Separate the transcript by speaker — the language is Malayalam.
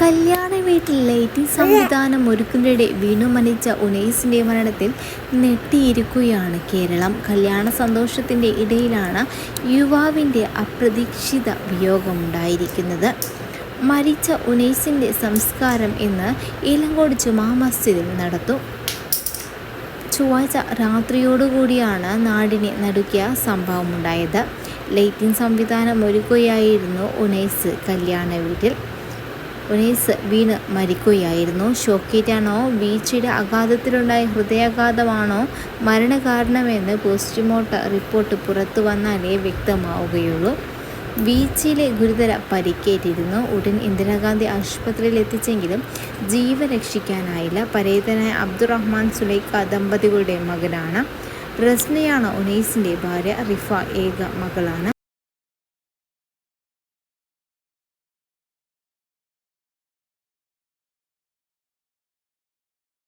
Speaker 1: കല്യാണ വീട്ടിൽ ലൈറ്റിംഗ് സംവിധാനം ഒരുക്കുന്നതിനിടെ വീണു മരിച്ച ഉനൈസിന്റെ മരണത്തിൽ നെട്ടിയിരിക്കുകയാണ് കേരളം. കല്യാണ സന്തോഷത്തിന്റെ ഇടയിലാണ് യുവാവിന്റെ അപ്രതീക്ഷിത വിയോഗമുണ്ടായിരിക്കുന്നത്. മരിച്ച ഉനൈസിന്റെ സംസ്കാരം ഇന്ന് ഇലങ്കോട് ജുമാ മസ്ജിദിൽ നടത്തും ചൊവ്വാഴ്ച രാത്രിയോടുകൂടിയാണ് നാടിനെ നടുക്കിയ സംഭവമുണ്ടായത്. ലൈറ്റിംഗ് സംവിധാനം ഒരുക്കുകയായിരുന്നു ഉനൈസ് കല്യാണ വീട്ടിൽ. ഉനൈസ് വീണ് മരിക്കുകയായിരുന്നു. ഷോക്കേറ്റാണോ? വീഴ്ചയുടെ അഘാതത്തിലുണ്ടായ ഹൃദയാഘാതമാണോ? മരണകാരണമെന്ന് പോസ്റ്റ്മോർട്ടം റിപ്പോർട്ട് പുറത്തു വന്നാലേ വ്യക്തമാവുകയുള്ളൂ. വീഴ്ചയിലെ ഗുരുതര പരിക്കേറ്റിരുന്നു. ഉടൻ ഇന്ദിരാഗാന്ധി ആശുപത്രിയിൽ എത്തിച്ചെങ്കിലും ജീവൻ രക്ഷിക്കാനായില്ല. പരേതനായ അബ്ദുറഹ്മാൻ സുലൈഖ ദമ്പതികളുടെ മകനാണ്. റസ്നയാണ് ഉനൈസിന്റെ ഭാര്യ റിഫ ഏക മകളാണ്.